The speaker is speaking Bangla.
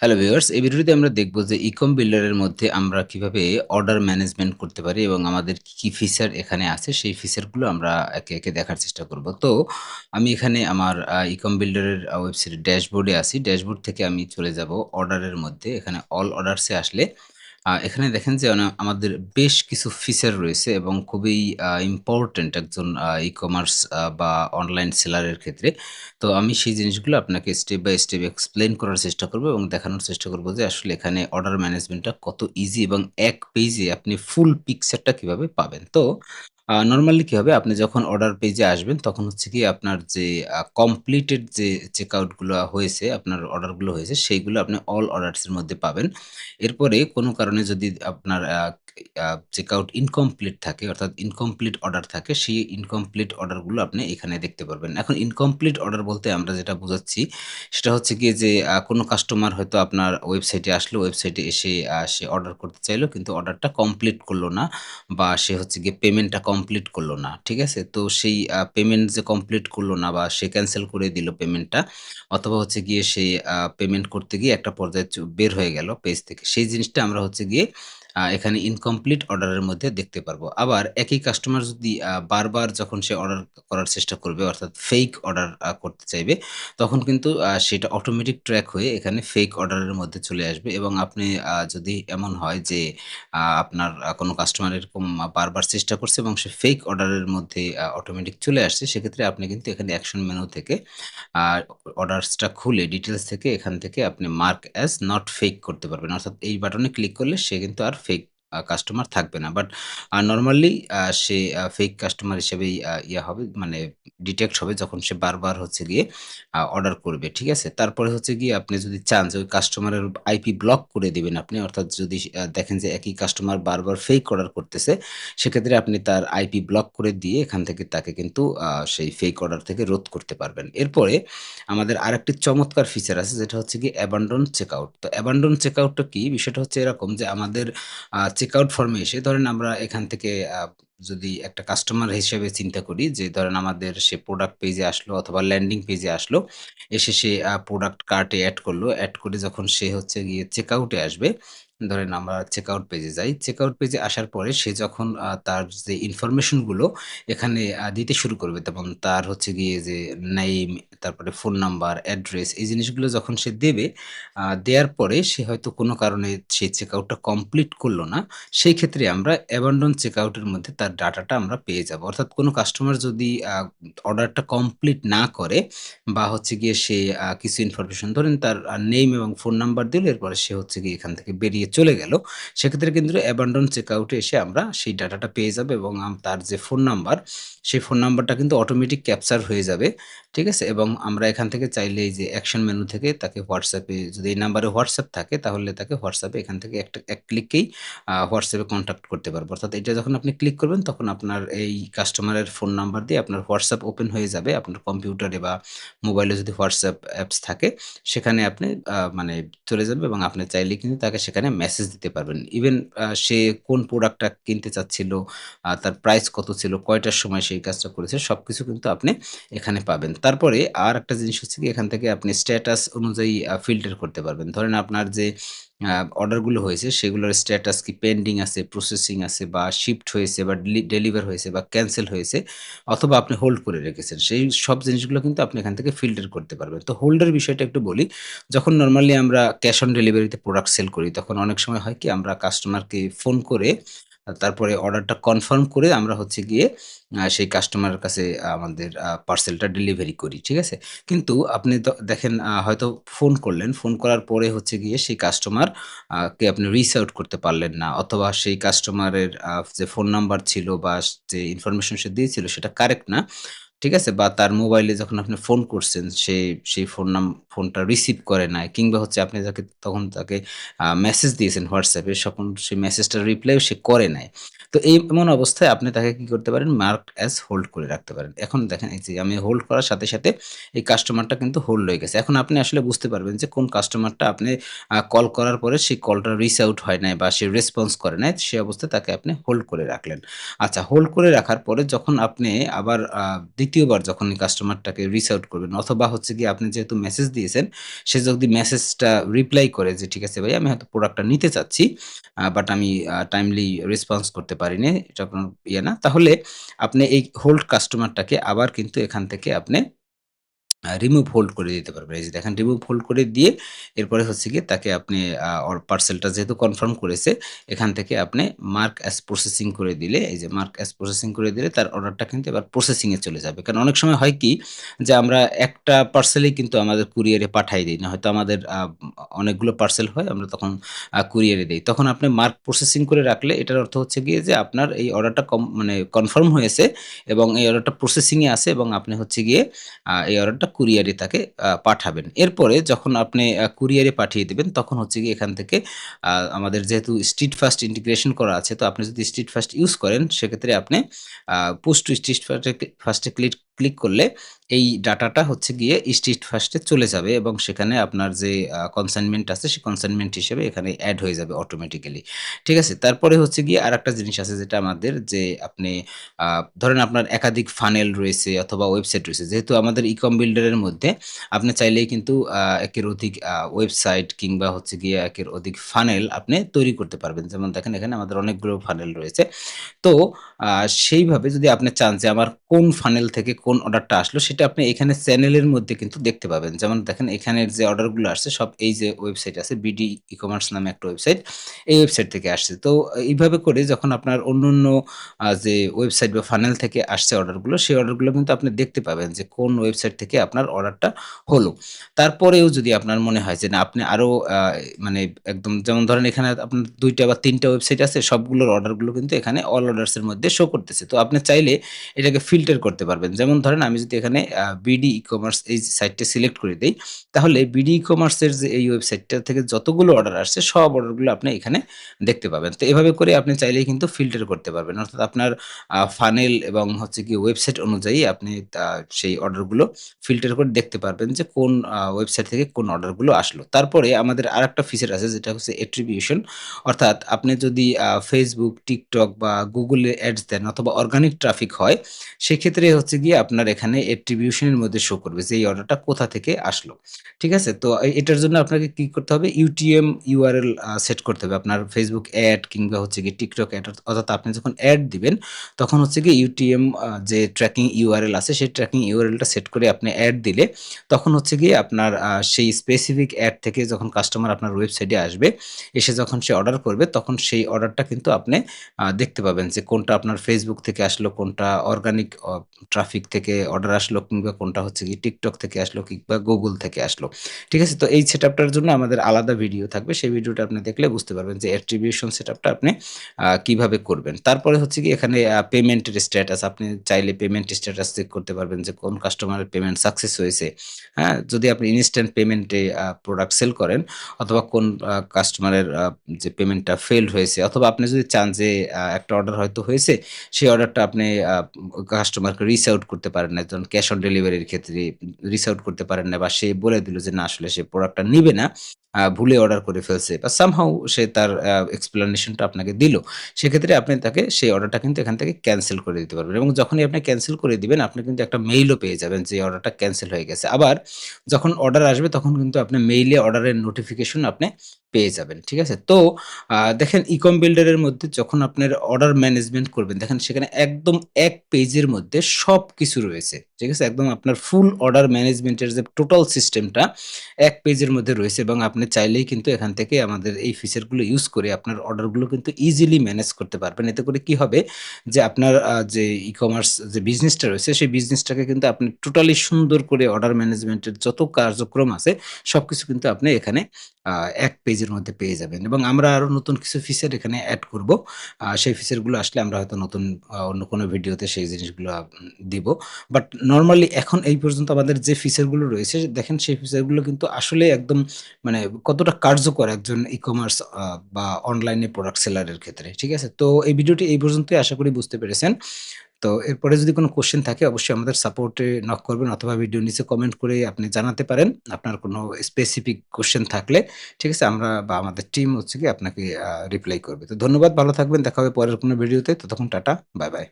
হ্যালো ভিউয়ার্স এই ভিডিওতে আমরা দেখব যে ইকম বিল্ডারের মধ্যে আমরা কীভাবে অর্ডার ম্যানেজমেন্ট করতে পারি এবং আমাদের কি, ফিচার এখানে আছে সেই ফিচারগুলো আমরা একে, একে দেখার চেষ্টা করব। তো আমি এখানে আমার ইকম বিল্ডারের ওয়েবসাইট ড্যাশবোর্ডে আছি। ড্যাশবোর্ড থেকে আমি চলে যাব অর্ডারের মধ্যে। এখানে অল অর্ডার্সে আসলে এখানে দেখেন যে আমাদের বেশ কিছু ফিচার রয়েছে এবং খুবই ইম্পোর্টেন্ট একজন ই-কমার্স বা অনলাইন সেলারের ক্ষেত্রে। তো আমি সেই জিনিসগুলো আপনাকে স্টেপ বাই স্টেপ এক্সপ্লেন করার চেষ্টা করব এবং দেখানোর চেষ্টা করব যে আসলে এখানে অর্ডার ম্যানেজমেন্টটা কত ইজি এবং এক পেজে আপনি ফুল পিকচারটা কীভাবে পাবেন। তো নরমালি কি হবে আপনি যখন অর্ডার পেজে আসবেন তখন হচ্ছে কি আপনার যে কমপ্লিটেড যে চেকআউটগুলো হয়েছে, আপনার অর্ডারগুলো হয়েছে সেইগুলো আপনি অল অর্ডার্সের মধ্যে পাবেন। এরপরে কোনো কারণে যদি আপনার চেকআউট ইনকমপ্লিট থাকে অর্থাৎ ইনকমপ্লিট অর্ডার থাকে সেই ইনকমপ্লিট অর্ডারগুলো আপনি এখানে দেখতে পারবেন। এখন ইনকমপ্লিট অর্ডার বলতে আমরা যেটা বোঝাচ্ছি সেটা হচ্ছে গিয়ে যে কোনো কাস্টমার হয়তো আপনার ওয়েবসাইটে আসলো, ওয়েবসাইটে এসে সে অর্ডার করতে চাইলো কিন্তু অর্ডারটা কমপ্লিট করল না বা সে হচ্ছে গিয়ে পেমেন্টটা কমপ্লিট করল না। ঠিক আছে? তো সেই পেমেন্ট যে কমপ্লিট করল না বা সে ক্যান্সেল করে দিল পেমেন্টটা অথবা হচ্ছে গিয়ে সে পেমেন্ট করতে গিয়ে একটা পর্যায়ে বের হয়ে গেল পেজ থেকে। সেই জিনিসটা আমরা হচ্ছে গিয়ে এখানে ইনকমপ্লিট অর্ডারের মধ্যে দেখতে পারব। আবার একই কাস্টমার যদি বারবার যখন সে অর্ডার করার চেষ্টা করবে অর্থাৎ ফেক অর্ডার করতে চাইবে, তখন কিন্তু সেটা অটোমেটিক ট্র্যাক হয়ে এখানে ফেক অর্ডারের মধ্যে চলে আসবে এবং আপনি যদি এমন হয় যে আপনার কোনো কাস্টমার এরকম বারবার চেষ্টা করছে এবং সে ফেক অর্ডারের মধ্যে অটোমেটিক চলে আসছে, সেক্ষেত্রে আপনি কিন্তু এখানে অ্যাকশন মেনু থেকে অর্ডারসটা খুলে ডিটেলস থেকে এখান থেকে আপনি মার্ক অ্যাজ নট ফেক করতে পারবেন। অর্থাৎ এই বাটনে ক্লিক করলে সে কিন্তু আর ফেক আ কাস্টমার থাকবে না। বাট নর্মালি সে ফেক কাস্টমার হিসেবেই ইয়ে হবে মানে ডিটেক্ট হবে যখন সে বারবার হচ্ছে গিয়ে অর্ডার করবে। ঠিক আছে? তারপরে হচ্ছে গিয়ে আপনি যদি চান যে ওই কাস্টমারের আইপি ব্লক করে দিবেন আপনি অর্থাৎ যদি দেখেন যে একই কাস্টমার বারবার ফেক অর্ডার করতেছে, সেক্ষেত্রে আপনি তার আইপি ব্লক করে দিয়ে এখান থেকে তাকে কিন্তু সেই ফেক অর্ডার থেকে রোধ করতে পারবেন। এরপরে আমাদের আরেকটি চমৎকার ফিচার আছে যেটা হচ্ছে গিয়ে অ্যাবান্ডন চেকআউট। তো অ্যাবান্ডন চেকআউটটা কি? বিষয়টা হচ্ছে এরকম যে আমাদের চেকআউট ফর্মে এসে ধরেন আমরা এখান থেকে যদি একটা কাস্টমার হিসেবে চিন্তা করি যে ধরেন আমাদের সে প্রোডাক্ট পেজে আসলো অথবা ল্যান্ডিং পেজে আসলো। এসে সে প্রোডাক্ট কার্টে অ্যাড করল। অ্যাড করে যখন সে হচ্ছে গিয়ে চেকআউটে আসবে, ধরেন আমরা চেকআউট পেজে যাই। চেকআউট পেজে আসার পরে সে যখন তার যে ইনফরমেশনগুলো এখানে দিতে শুরু করবে তখন তার হচ্ছে গিয়ে যে নেইম, তারপরে ফোন নাম্বার, অ্যাড্রেস এই জিনিসগুলো যখন সে দেবে, দেওয়ার পরে সে হয়তো কোনো কারণে সেই চেকআউটটা কমপ্লিট করল না। সেই ক্ষেত্রে আমরা অ্যাবান্ডন চেকআউট এর মধ্যে তার ডাটাটা আমরা পেয়ে যাব। অর্থাৎ কোনো কাস্টমার যদি অর্ডারটা কমপ্লিট না করে বা হচ্ছে গিয়ে সে কিছু ইনফরমেশন ধরেন তার আ নেইম এবং ফোন নাম্বার দিল এরপরে সে হচ্ছে গিয়ে এখান থেকে বেরিয়ে চলে গেল। সেক্ষেত্রে কিন্তু অ্যাবান্ডন চেকআউটে এসে আমরা সেই ডাটাটা পেয়ে যাব এবং তার যে ফোন নাম্বার, সেই ফোন নাম্বারটা কিন্তু অটোমেটিক ক্যাপচার হয়ে যাবে। ঠিক আছে? এবং আমরা এখান থেকে চাইলে এই যে অ্যাকশন মেনু থেকে তাকে হোয়াটসঅ্যাপে যদি এই নাম্বারে হোয়াটসঅ্যাপ থাকে তাহলে তাকে হোয়াটসঅ্যাপে এখান থেকে একটা এক ক্লিকেই হোয়াটসঅ্যাপে কনট্যাক্ট করতে পারব। অর্থাৎ এটা যখন আপনি ক্লিক করবেন তখন আপনার এই কাস্টমারের ফোন নাম্বার দিয়ে আপনার হোয়াটসঅ্যাপ ওপেন হয়ে যাবে। আপনার কম্পিউটারে বা মোবাইলে যদি হোয়াটসঅ্যাপ অ্যাপস থাকে সেখানে আপনি মানে চলে যাবে এবং আপনি চাইলে কিন্তু তাকে সেখানে মেসেজ দিতে পারবেন। ইভেন সে কোন প্রোডাক্টটা কিনতে চাচ্ছিল, তার প্রাইস কত ছিল, কয়টার সময় সেই কাজটা করেছে সব কিছু কিন্তু আপনি এখানে পাবেন। তারপরে আর একটা জিনিস হচ্ছে কি এখান থেকে আপনি স্ট্যাটাস অনুযায়ী ফিল্টার করতে পারবেন। ধরেন আপনার যে অর্ডারগুলো হয়েছে সেগুলোর স্ট্যাটাস কি পেন্ডিং আছে, প্রসেসিং আছে বা শিফট হয়েছে বা ডেলি ডেলিভার হয়েছে বা ক্যান্সেল হয়েছে অথবা আপনি হোল্ড করে রেখেছেন। সেই সব জিনিসগুলো কিন্তু আপনি এখান থেকে ফিল্টার করতে পারবেন। তো হোল্ডের বিষয়টা একটু বলি। যখন নর্মালি আমরা ক্যাশ অন ডেলিভারিতে প্রোডাক্ট সেল করি তখন অনেক সময় হয় কি আমরা কাস্টমারকে ফোন করে তারপরে অর্ডারটা কনফার্ম করে আমরা হচ্ছে গিয়ে সেই কাস্টমারের কাছে আমাদের পার্সেলটা ডেলিভারি করি। ঠিক আছে? কিন্তু আপনি দেখেন হয়তো ফোন করলেন। ফোন করার পরে হচ্ছে গিয়ে সেই কাস্টমার কে আপনি রিচ আউট করতে পারলেন না, অথবা সেই কাস্টমারের যে ফোন নাম্বার ছিল বা যে ইনফরমেশন সে দিয়েছিল সেটা কারেক্ট না। ঠিক আছে? বা তার মোবাইলে যখন আপনি ফোন করছেন, সে, সেই ফোন নাম ফোনটা রিসিভ করে নাই, কিংবা হচ্ছে আপনি যাকে, তখন তাকে মেসেজ দিয়েছেন হোয়াটসঅ্যাপে এ সেই মেসেজটা রিপ্লাইও সে করে নাই। তো এই এমন অবস্থায় আপনি তাকে কি করতে পারেন মার্ক অ্যাজ হোল্ড করে রাখতে পারেন। এখন দেখেন এই যে আমি হোল্ড করার সাথে, সাথে এই কাস্টমারটা কিন্তু হোল্ড হয়ে গেছে। এখন আপনি আসলে বুঝতে পারবেন যে কোন কাস্টমারটা আপনি কল করার পরে সেই কলটা রিচ আউট হয় নাই বা সে রেসপন্স করে নাই। সে অবস্থায় তাকে আপনি হোল্ড করে রাখলেন। আচ্ছা হোল্ড করে রাখার পরে যখন আপনি আবার দ্বিতীয়বার যখন এই কাস্টমারটাকে রিচ আউট করবেন অথবা হচ্ছে গিয়ে আপনি যেহেতু মেসেজ দিয়েছেন, সে যদি মেসেজটা রিপ্লাই করে যে, "ঠিক আছে ভাই আমি হয়তো প্রোডাক্টটা নিতে চাচ্ছি। বাট আমি টাইমলি রেসপন্স করতে পারিনি। এটা কোনো ইয়ে না।" তাহলে আপনি এই হোল্ড কাস্টমারটাকে আবার কিন্তু এখান থেকে আপনি রিমুভ হোল্ড করে দিতে পারবেন। এই যে দেখেন রিমুভ হোল্ড করে দিয়ে এরপরে হচ্ছে গিয়ে তাকে আপনি পার্সেলটা যেহেতু কনফার্ম করেছে, এখান থেকে আপনি মার্ক অ্যাজ প্রসেসিং করে দিলে এই যে মার্ক অ্যাস প্রসেসিং করে দিলে তার অর্ডারটা কিন্তু এবার প্রসেসিংয়ে চলে যাবে। কারণ অনেক সময় হয় কি যে আমরা একটা পার্সেলই কিন্তু আমাদের কুরিয়ারে পাঠাই দিই না। হয়তো আমাদের অনেকগুলো পার্সেল হয় আমরা তখন কুরিয়ারে দেই। তখন আপনি মার্ক প্রসেসিং করে রাখলে এটার অর্থ হচ্ছে গিয়ে যে আপনার এই অর্ডারটা কম মানে কনফার্ম হয়েছে এবং এই অর্ডারটা প্রসেসিংয়ে আছে এবং আপনি হচ্ছে গিয়ে এই অর্ডারটা কুরিয়ারে তাকে পাঠাবেন। এরপরে যখন আপনি কুরিয়ারে পাঠিয়ে দেবেন, তখন হচ্ছে গিয়ে এখান থেকে আমাদের যেহেতু স্ট্রিট ফাস্ট ইন্টিগ্রেশন করা আছে, তো আপনি যদি স্ট্রিট ফাস্ট ইউজ করেন, সেক্ষেত্রে আপনি পোস্ট টু স্ট্রিট ফাস্টে ফাস্টে ক্লিক ক্লিক করলে এই ডাটাটা হচ্ছে গিয়ে স্ট্রিট ফার্স্টে চলে যাবে এবং সেখানে আপনার যে কনসাইনমেন্ট আছে সেই কনসাইনমেন্ট হিসেবে এখানে অ্যাড হয়ে যাবে অটোমেটিক্যালি। ঠিক আছে? তারপরে হচ্ছে গিয়ে আরেকটা জিনিস আছে যেটা আমাদের যে, আপনি ধরেন আপনার একাধিক ফানেল রয়েছে অথবা ওয়েবসাইট রয়েছে। যেহেতু আমাদের ই-কম বিল্ডার মধ্যে আপনি চাইলেই কিন্তু একের অধিক ওয়েবসাইট কিংবা হচ্ছে গিয়ে একের অধিক ফানেল আপনি তৈরি করতে পারবেন। যেমন দেখেন এখানে আমাদের অনেকগুলো ফানেল রয়েছে। তো সেইভাবে যদি আপনি চান যে, আমার কোন ফানেল থেকে কোন অর্ডারটা আসলো সেটা আপনি এখানে চ্যানেলের মধ্যে কিন্তু দেখতে পাবেন। যেমন দেখেন এখানের যে অর্ডারগুলো আসছে সব এই যে ওয়েবসাইট আছে বিডি ই-কমার্স নামে একটা ওয়েবসাইট। এই ওয়েবসাইট থেকে আসছে। তো এইভাবে করে যখন আপনার অন্য অন্য যে ওয়েবসাইট বা ফানেল থেকে আসছে অর্ডারগুলো, সেই অর্ডারগুলো কিন্তু আপনি দেখতে পাবেন যে কোন ওয়েবসাইট থেকে আপনার অর্ডারটা হলো। তারপরেও যদি আপনার মনে হয় যে না, আপনি আরও মানে একদম যেমন ধরেন এখানে আপনার দুইটা বা ৩ টা ওয়েবসাইট আছে, সবগুলোর অর্ডারগুলো কিন্তু এখানে অল অর্ডারস এর মধ্যে শো করতেছে। তো আপনি চাইলে এটাকে ফিল্টার করতে পারবেন। যেমন ধরেন আমি যদি এখানে বিডি ই-কমার্স এই সাইটটা সিলেক্ট করে দিই তাহলে বিডি ই-কমার্স এর যে এই ওয়েবসাইটটা থেকে যতগুলো অর্ডার আসছে সব অর্ডারগুলো আপনি এখানে দেখতে পাবেন। তো এভাবে করে আপনি চাইলেই কিন্তু ফিল্টার করতে পারবেন। অর্থাৎ আপনার ফানেল এবং হচ্ছে গিয়ে ওয়েবসাইট অনুযায়ী আপনি সেই অর্ডারগুলো ফিল্টার করে দেখতে পারবেন যে কোন ওয়েবসাইট থেকে কোন অর্ডারগুলো আসলো। তারপরে আমাদের আর একটা ফিচার আছে যেটা হচ্ছে অ্যাট্রিবিউশন। অর্থাৎ আপনি যদি ফেসবুক টিকটক বা গুগলে অ্যাডস দেন অথবা অর্গানিক ট্রাফিক হয়, সেক্ষেত্রে হচ্ছে গিয়ে আপনার এখানে অ্যাট্রিবিউশন এর মধ্যে শো করবে যে এই অর্ডারটা কোথা থেকে আসলো। ঠিক আছে? তো এটার জন্য আপনাকে কি করতে হবে? ইউটিএম ইউআরএল সেট করতে হবে। আপনার ফেসবুক অ্যাড কিংবা হচ্ছে গিয়ে টিকটক অ্যাড অর্থাৎ আপনি যখন অ্যাড দিবেন তখন হচ্ছে গিয়ে ইউটিএম যে ট্র্যাকিং ইউআরএল আছে সেই ট্র্যাকিং URL টা সেট করে আপনি অ্যাড দিলে তখন হচ্ছে গিয়ে আপনার সেই স্পেসিফিক অ্যাড থেকে যখন কাস্টমার আপনার ওয়েবসাইটে আসবে, এসে যখন সে অর্ডার করবে তখন সেই অর্ডারটা কিন্তু আপনি দেখতে পাবেন যে কোনটা আপনার ফেসবুক থেকে আসলো, কোনটা অর্গানিক ট্রাফিক থেকে অর্ডার আসলো কিংবা কোনটা হচ্ছে কি টিকটক থেকে আসলো কিংবা গুগল থেকে আসলো। ঠিক আছে? তো এই সেটআপটার জন্য আমাদের আলাদা ভিডিও থাকবে। সেই ভিডিওটা আপনি দেখলে বুঝতে পারবেন যে অ্যাট্রিবিউশন সেটআপটা আপনি কীভাবে করবেন। তারপরে হচ্ছে কি এখানে পেমেন্টের স্ট্যাটাস আপনি চাইলে পেমেন্ট স্ট্যাটাস চেক করতে পারবেন যে কোন কাস্টমারের পেমেন্ট সাকসেস হয়েছে। হ্যাঁ? যদি আপনি ইনস্ট্যান্ট পেমেন্টে প্রোডাক্ট সেল করেন অথবা কোন কাস্টমারের যে পেমেন্টটা ফেইলড হয়েছে অথবা আপনি যদি চান যে একটা অর্ডার হয়তো হয়েছে, সেই অর্ডারটা আপনি কাস্টমারকে রিচ আউট পারেন না। যেমন ক্যাশ অন ডেলিভারির ক্ষেত্রে রিচ আউট করতে পারেন না বা সে বলে দিল যে না, আসলে সে প্রোডাক্টটা নিবে না। ভুলে অর্ডার করে ফেলছে বা সামহাউ সে তার আ এক্সপ্লেনেশন টা আপনাকে দিল। সেক্ষেত্রে আপনি তাকে সেই অর্ডারটা কিন্তু এখান থেকে ক্যান্সেল করে দিতে পারবেন এবং যখনই আপনি ক্যান্সেল করে দিবেন, আপনি কিন্তু একটা মেইলও পেয়ে যাবেন যে অর্ডারটা ক্যান্সেল হয়ে গেছে। আবার যখন অর্ডার আসবে, তখন কিন্তু আপনি মেইলে অর্ডারের নোটিফিকেশন আপনি পেয়ে যাবেন। ঠিক আছে? তো দেখেন ই-কম বিল্ডার মধ্যে যখন আপনার অর্ডার ম্যানেজমেন্ট করবেন, দেখেন সেখানে একদম এক পেজের মধ্যে সব কিছু রয়েছে। ঠিক আছে? একদম আপনার ফুল অর্ডার ম্যানেজমেন্টের যে টোটাল সিস্টেমটা এক পেজের মধ্যে রয়েছে এবং আপনি চাইলেই কিন্তু এখান থেকে আমাদের এই ফিচারগুলো ইউজ করে আপনার অর্ডারগুলো কিন্তু ইজিলি ম্যানেজ করতে পারবেন। এতে করে কি হবে যে আপনার যে ই-কমার্স যে বিজনেসটা রয়েছে, সেই বিজনেসটাকে কিন্তু আপনি টোটালি সুন্দর করে অর্ডার ম্যানেজমেন্টের যত কার্যক্রম আছে সব কিছু কিন্তু আপনি এখানে এক পেজের মধ্যে পেয়ে যাবেন এবং আমরা আরও নতুন কিছু ফিচার এখানে অ্যাড করব। সেই ফিচারগুলো আসলে আমরা হয়তো নতুন অন্য কোনো ভিডিওতে সেই জিনিসগুলো দিব। বাট নর্মালি এখন এই পর্যন্ত আমাদের যে ফিচারগুলো রয়েছে, দেখেন সেই ফিচারগুলো কিন্তু আসলে একদম মানে কতটা কার্যকর একজন ই-কমার্স বা অনলাইনে প্রোডাক্ট সেলারের ক্ষেত্রে। ঠিক আছে? তো এই ভিডিওটি এই পর্যন্তই আশা করি বুঝতে পেরেছেন। তো এরপরে যদি কোনো কোয়েশ্চেন থাকে অবশ্যই আমাদের সাপোর্টে নক করবেন অথবা ভিডিওর নিচে কমেন্ট করে আপনি জানাতে পারেন। আপনার কোনো স্পেসিফিক কোশ্চেন থাকলে। ঠিক আছে? আমরা বা আমাদের টিম হচ্ছে গিয়ে আপনাকে রিপ্লাই করবে। তো ধন্যবাদ ভালো থাকবেন। দেখা হবে পরের কোনো ভিডিওতে। ততক্ষণ টাটা। By, by.